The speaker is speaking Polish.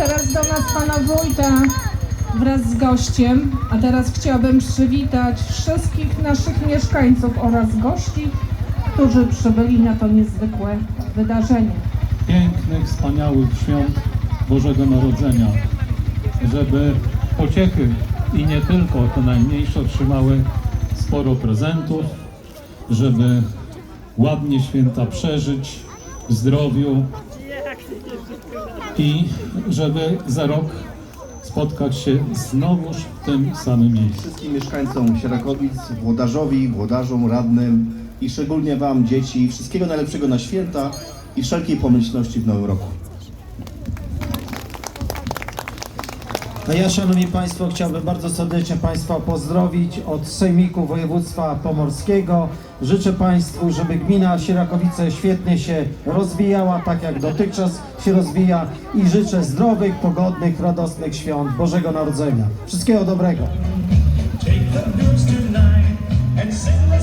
teraz do nas pana wójta wraz z gościem, a teraz chciałabym przywitać wszystkich naszych mieszkańców oraz gości, którzy przybyli na to niezwykłe wydarzenie. pięknych, wspaniałych świąt Bożego Narodzenia, żeby pociechy i nie tylko te najmniejsze otrzymały sporo prezentów, żeby ładnie święta przeżyć w zdrowiu i żeby za rok spotkać się znowuż w tym samym miejscu. wszystkim mieszkańcom Sierakowic, włodarzowi, włodarzom, radnym i szczególnie Wam, dzieci, wszystkiego najlepszego na święta i wszelkiej pomyślności w nowym roku. Ja, Szanowni Państwo, chciałbym bardzo serdecznie Państwa pozdrowić od Sejmiku Województwa Pomorskiego. Życzę Państwu, żeby gmina Sierakowice świetnie się rozwijała, tak jak dotychczas się rozwija i życzę zdrowych, pogodnych, radosnych świąt Bożego Narodzenia. Wszystkiego dobrego. Take the blues tonight and sing the